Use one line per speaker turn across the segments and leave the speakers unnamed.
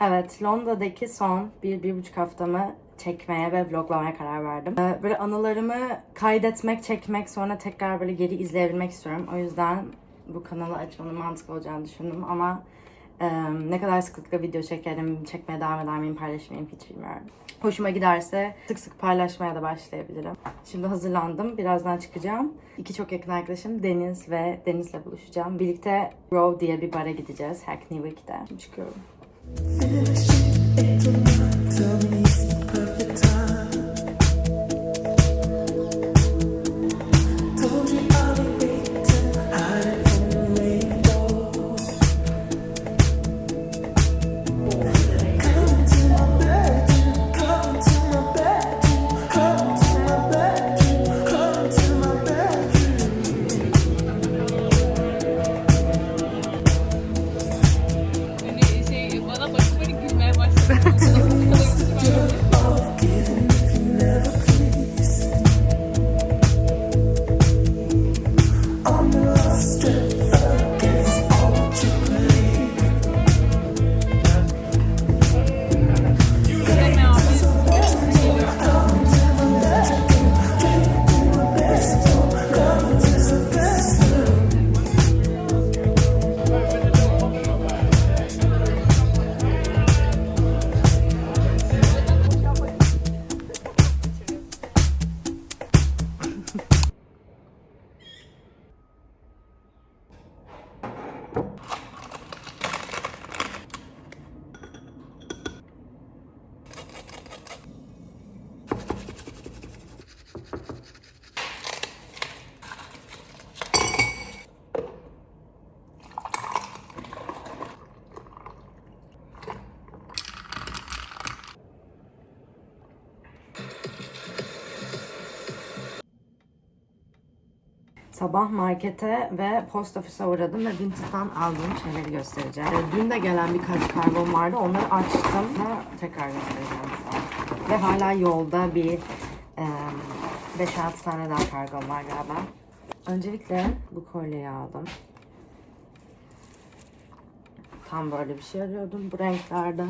Evet, Londra'daki son bir, bir buçuk haftamı çekmeye ve vloglamaya karar verdim. Ee, Böyle anılarımı kaydetmek, çekmek, sonra tekrar böyle geri izleyebilmek istiyorum. O yüzden bu kanalı açmanın mantıklı olacağını düşündüm ama e, ne kadar sıklıkla video çekerim, çekmeye devam eder miyim, paylaşır mıyım hiç bilmiyorum. Hoşuma giderse sık sık paylaşmaya da başlayabilirim. Şimdi hazırlandım. Birazdan çıkacağım. İki çok yakın arkadaşım Deniz ve Deniz'le buluşacağım. Birlikte Row diye bir bara gideceğiz Hackney Wick'te. Şimdi çıkıyorum.
自 Sabah markete ve post ofise uğradım ve Vintage'dan aldığım şeyleri göstereceğim. Ee, Dün de gelen birkaç kargom vardı. Onları açtım ve tekrar göstereceğim. Ve hala yolda bir e, 5-6 tane daha kargom var galiba. Öncelikle bu kolyeyi aldım. Tam böyle bir şey arıyordum bu renklerde.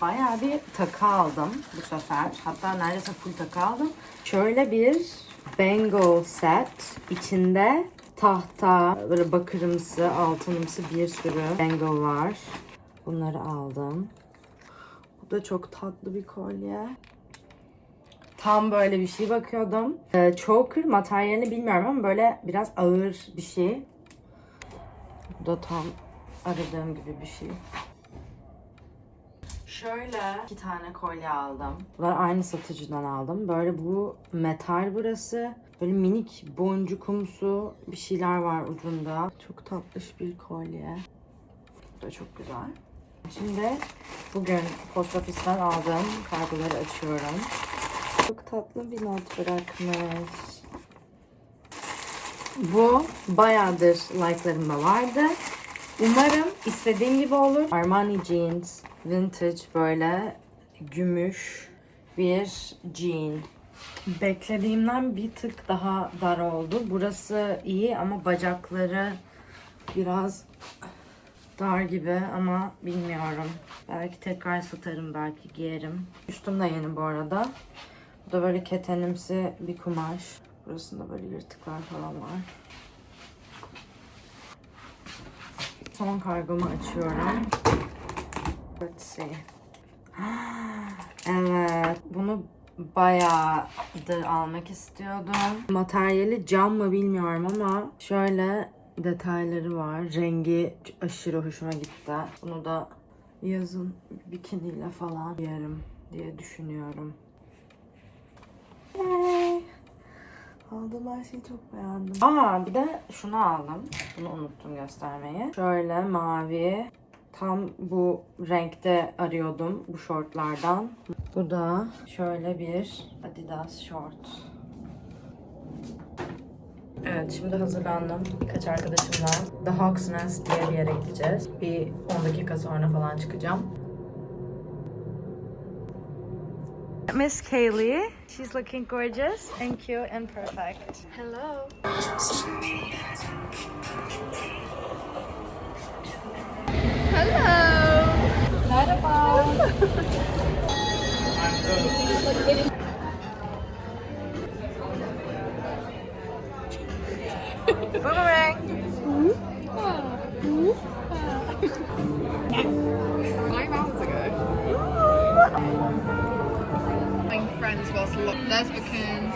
Bayağı bir takı aldım bu sefer. Hatta neredeyse full takı aldım. Şöyle bir bangle set. içinde tahta, böyle bakırımsı, altınımsı bir sürü bangle var. Bunları aldım. Bu da çok tatlı bir kolye. Tam böyle bir şey bakıyordum. Ee, choker materyalini bilmiyorum ama böyle biraz ağır bir şey. Bu da tam aradığım gibi bir şey. Şöyle iki tane kolye aldım. Bunları aynı satıcıdan aldım. Böyle bu metal burası. Böyle minik boncukumsu bir şeyler var ucunda. Çok tatlış bir kolye. Bu da çok güzel. Şimdi bugün post ofisten aldığım kargoları açıyorum. Çok tatlı bir not bırakmış. Bu bayağıdır like'larımda vardı. Umarım istediğim gibi olur. Armani Jeans vintage böyle gümüş bir jean. Beklediğimden bir tık daha dar oldu. Burası iyi ama bacakları biraz dar gibi ama bilmiyorum. Belki tekrar satarım, belki giyerim. Üstüm de yeni bu arada. Bu da böyle ketenimsi bir kumaş. Burasında böyle yırtıklar falan var. Son kargomu açıyorum. Let's see. Evet, bunu bayağıdır almak istiyordum. Materyali cam mı bilmiyorum ama şöyle detayları var. Rengi aşırı hoşuma gitti. Bunu da yazın bikiniyle falan giyerim diye düşünüyorum. Yay! Aldığım her şeyi çok beğendim. Aa bir de şunu aldım. Bunu unuttum göstermeyi. Şöyle mavi. Tam bu renkte arıyordum bu şortlardan. Bu da şöyle bir Adidas şort. Evet şimdi hazırlandım. Birkaç arkadaşımla The Hawk's Nest diye bir yere gideceğiz. Bir 10 dakika sonra falan çıkacağım. Miss Kaylee. She's looking gorgeous and cute and perfect. Hello. Hello.
Nine whilst lo- there's Raccoons.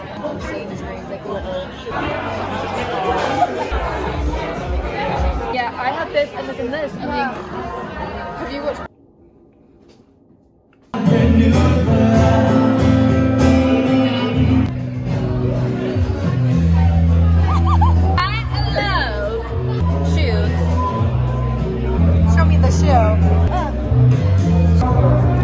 Yeah, I had this and this and this. And then, have you watched? I love shoes. Show me the shoe. Don't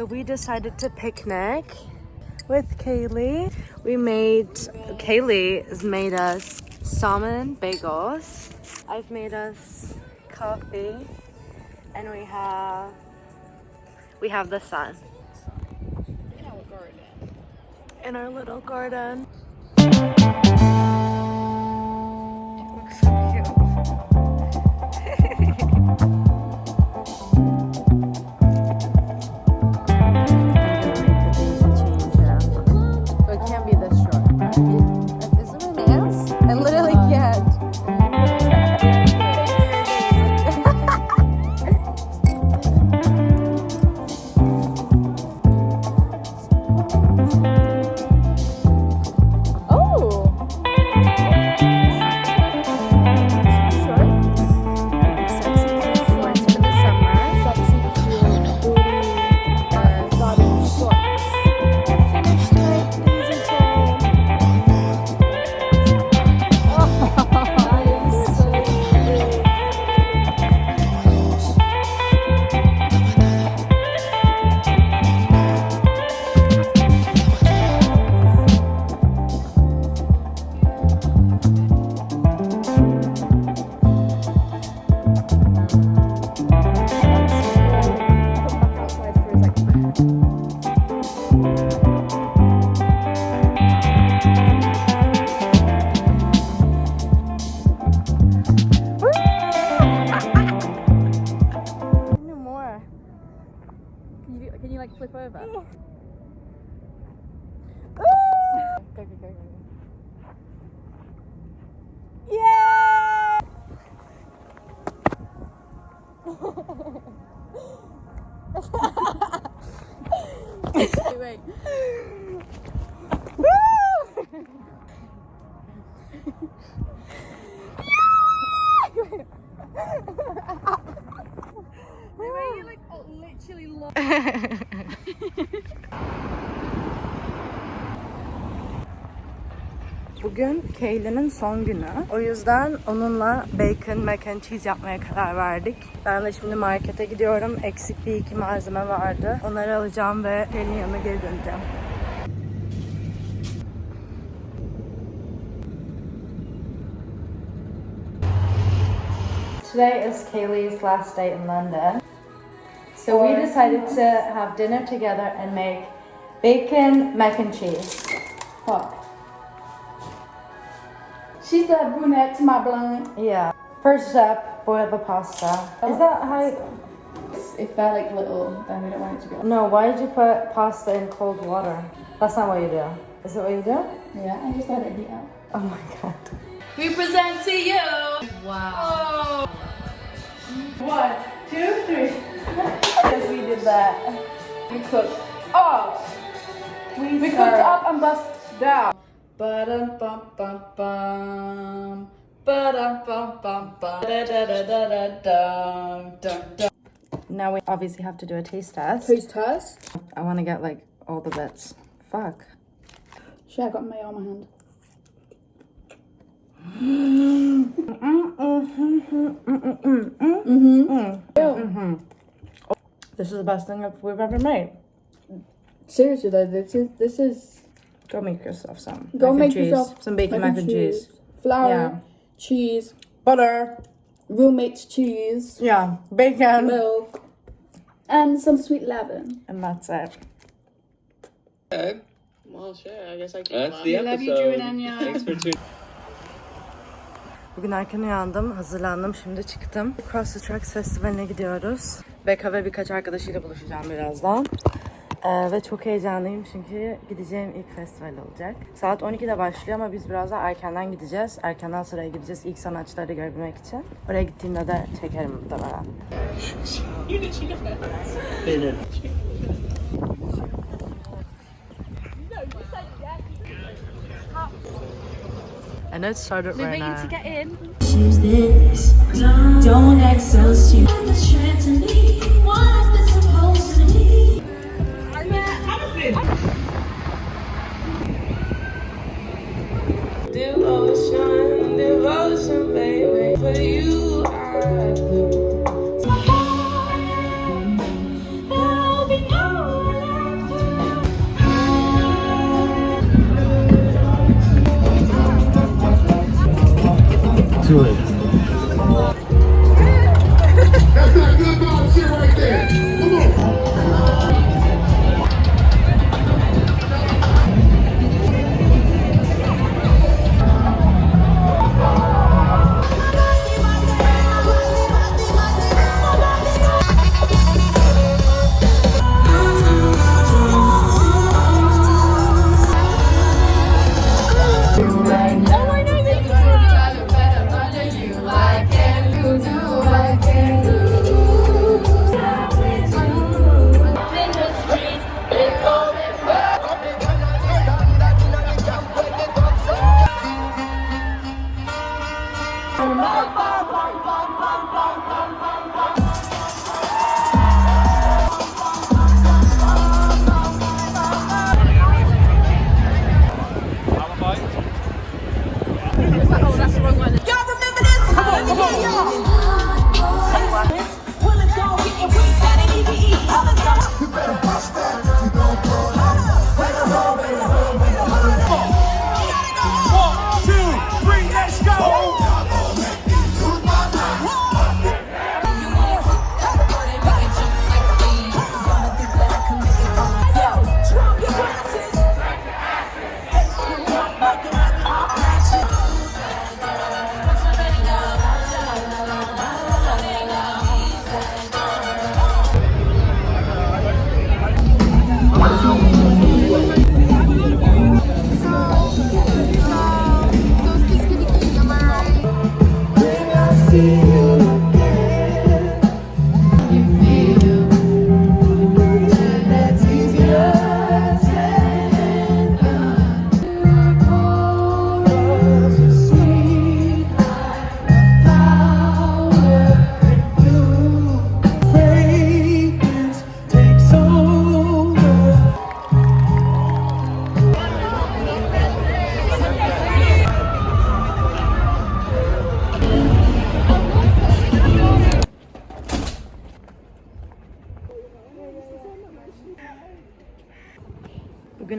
So we decided to picnic with Kaylee. We made Kaylee has made us salmon bagels. I've made us coffee, and we have we have the sun in our garden.
In our little garden.
Bugün Kaylee'nin son günü. O yüzden onunla bacon mac and cheese yapmaya karar verdik. Ben de şimdi markete gidiyorum. Eksik bir iki malzeme vardı. Onları alacağım ve Kaylee'nin yanına geri döneceğim.
Today is Kaylee's last day in London. So we decided to have dinner together and make bacon mac and cheese.
Fuck. She's the brunette to my blonde.
Yeah. First up, boil the pasta. Is that how you...
If they're like little, then we don't want it to be.
No, why did you put pasta in cold water? That's not what you do. Is it what you do?
Yeah, I just let it heat up.
Oh my god.
We present to you. Wow. One, two, three. yes, we did that. We cooked up. We, we cooked up and bust down. Ba-dum bum bum bum. Ba-dum bum bum bum. Da da da da da dum dum dum.
Now we obviously have to do a taste test.
Who's test?
I want to get like all the bits. Fuck.
Shit, I got my hand. Mm-hmm. Mm-hmm. Mm-hmm.
This is the best thing that we've ever made.
Seriously though, this is this is
Go make yourself some.
Go
mac and
make
cheese.
yourself
some bacon mac and cheese.
flour,
Yeah.
cheese,
Butter.
roommate's cheese,
Yeah. Bacon.
milk, and some sweet leaven.
And that's it.
Well, sure. I guess I can. That's
the love you, Drew and episode.
Thanks for tuning.
Bugün erken uyandım, hazırlandım, şimdi çıktım. Cross the Tracks Festivali'ne gidiyoruz. Beka ve birkaç arkadaşıyla buluşacağım birazdan. Ee, ve çok heyecanlıyım çünkü gideceğim ilk festival olacak. Saat 12'de başlıyor ama biz biraz daha erkenden gideceğiz. Erkenden sıraya gideceğiz ilk sanatçıları görebilmek için. Oraya gittiğimde de çekerim muhtemelen. I know it started right now.
Choose this. Don't act so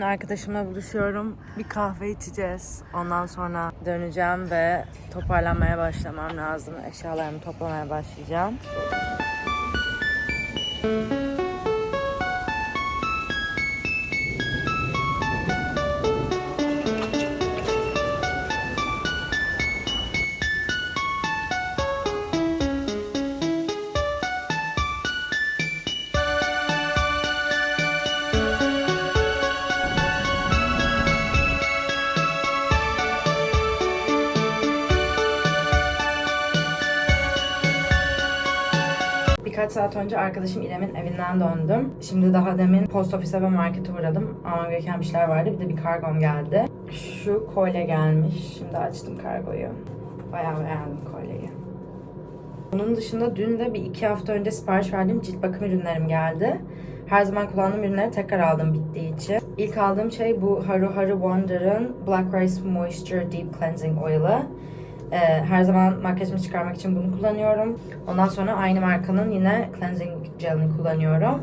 Bugün arkadaşımla buluşuyorum. Bir kahve içeceğiz. Ondan sonra döneceğim ve toparlanmaya başlamam lazım. Eşyalarımı toplamaya başlayacağım. Birkaç saat önce arkadaşım İrem'in evinden döndüm. Şimdi daha demin post ofise ve markete uğradım. Almam gereken bir şeyler vardı. Bir de bir kargom geldi. Şu kolye gelmiş. Şimdi açtım kargoyu. Bayağı beğendim kolyeyi. Onun dışında dün de bir iki hafta önce sipariş verdiğim cilt bakım ürünlerim geldi. Her zaman kullandığım ürünleri tekrar aldım bittiği için. İlk aldığım şey bu Haru Haru Wonder'ın Black Rice Moisture Deep Cleansing Oil'ı. Ee, her zaman makyajımı çıkarmak için bunu kullanıyorum. Ondan sonra aynı markanın yine cleansing gelini kullanıyorum.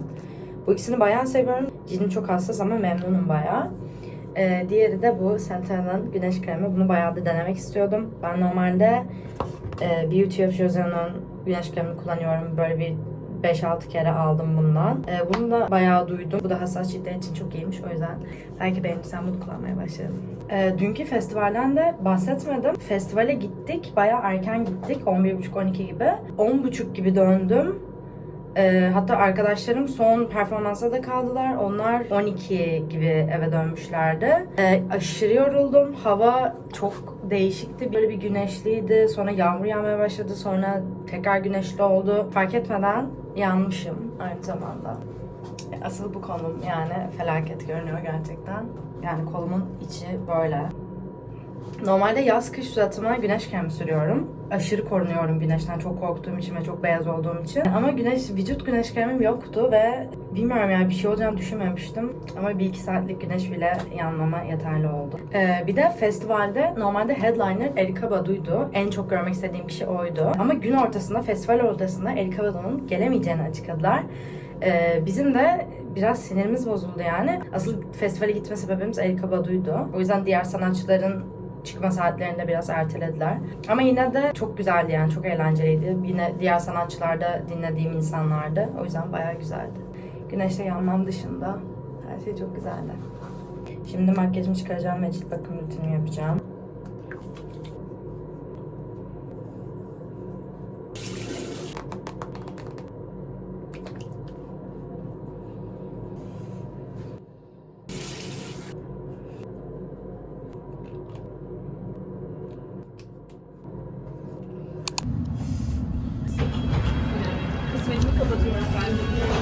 Bu ikisini bayağı seviyorum. Cildim çok hassas ama memnunum bayağı. Ee, diğeri de bu Central'ın güneş kremi. Bunu bayağı da denemek istiyordum. Ben normalde e, Beauty of Joseon'un güneş kremini kullanıyorum. Böyle bir 5-6 kere aldım bundan. Ee, bunu da bayağı duydum. Bu da hassas ciltler için çok iyiymiş. O yüzden belki beğenirsen bunu kullanmaya başladım. Ee, dünkü festivalden de bahsetmedim. Festivale gittik. Bayağı erken gittik. 11.30-12 gibi. 10.30 gibi döndüm. Ee, hatta arkadaşlarım son performansa da kaldılar. Onlar 12 gibi eve dönmüşlerdi. Ee, aşırı yoruldum. Hava çok değişikti. Böyle bir güneşliydi. Sonra yağmur yağmaya başladı. Sonra tekrar güneşli oldu. Fark etmeden yanmışım aynı zamanda. Asıl bu konum yani felaket görünüyor gerçekten. Yani kolumun içi böyle. Normalde yaz kış suratıma güneş kremi sürüyorum. Aşırı korunuyorum güneşten çok korktuğum için ve çok beyaz olduğum için. Ama güneş vücut güneş kremim yoktu ve bilmiyorum yani bir şey olacağını düşünmemiştim. Ama bir iki saatlik güneş bile yanmama yeterli oldu. Ee, bir de festivalde normalde headliner Erika Badu'ydu. En çok görmek istediğim kişi oydu. Ama gün ortasında, festival ortasında Erika Badu'nun gelemeyeceğini açıkladılar. Ee, bizim de biraz sinirimiz bozuldu yani. Asıl festivale gitme sebebimiz Erika Badu'ydu. O yüzden diğer sanatçıların çıkma saatlerinde biraz ertelediler. Ama yine de çok güzeldi yani çok eğlenceliydi. Yine diğer sanatçılarda dinlediğim insanlardı. O yüzden bayağı güzeldi. Güneşte yanmam dışında her şey çok güzeldi. Şimdi makyajımı çıkaracağım ve cilt bakım rutinimi yapacağım. to our family.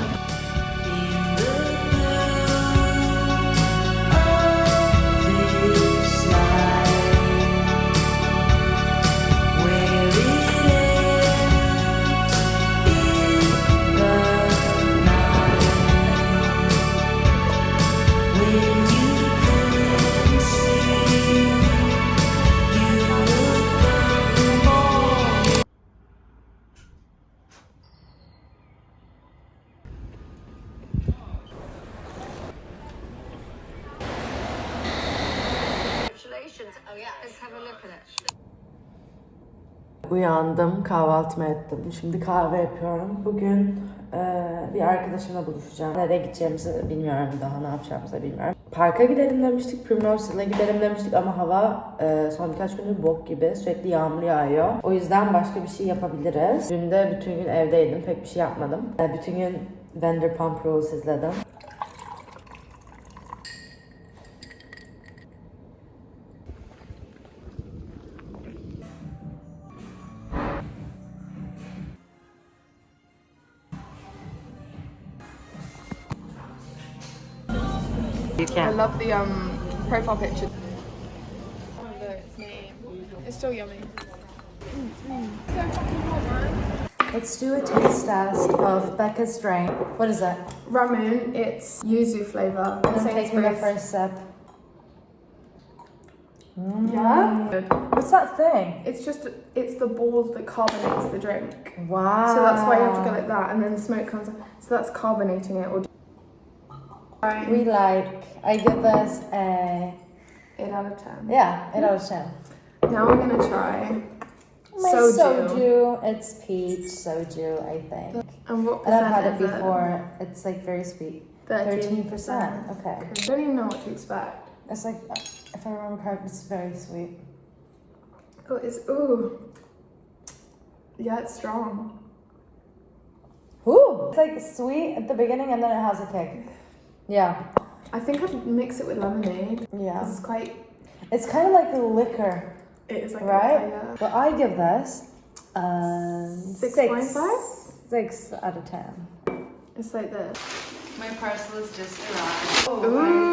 Uyandım, kahvaltımı ettim. Şimdi kahve yapıyorum. Bugün e, bir arkadaşımla buluşacağım. Nereye gideceğimizi bilmiyorum daha, ne yapacağımızı bilmiyorum. Parka gidelim demiştik, Primrose gidelim demiştik ama hava e, son birkaç gündür bok gibi. Sürekli yağmur yağıyor. O yüzden başka bir şey yapabiliriz. Dün de bütün gün evdeydim, pek bir şey yapmadım. E, bütün gün Vanderpump Rules izledim. You
I love the um profile picture. Oh, look, it's me. It's still yummy.
Let's do a taste test of Becca's drink. What is it?
Ramen, it's yuzu flavour.
I'm taking the first sip.
Yeah?
What's that thing?
It's just, it's the ball that carbonates the drink.
Wow.
So that's why you have to go like that, and then the smoke comes out. So that's carbonating it. Or right.
We like. I give this a
8 out of 10.
yeah, eight out of ten.
Now we're gonna try
My
soju.
soju. It's peach soju, I think.
And what
And I've had it before. It's like very sweet. Thirteen percent. Okay.
I don't even know what to expect.
It's like, uh, if I remember correctly, it's very sweet.
Oh, it's ooh. Yeah, it's strong.
Ooh, it's like sweet at the beginning and then it has a kick. Yeah,
I think I'd mix it with lemonade.
yeah.
It's quite.
It's kind of like a liquor,
It is like
right?
A.
But I give this um,
Six
six,
point five?
six out of ten.
It's like this.
My parcel is just arrived.
Ooh.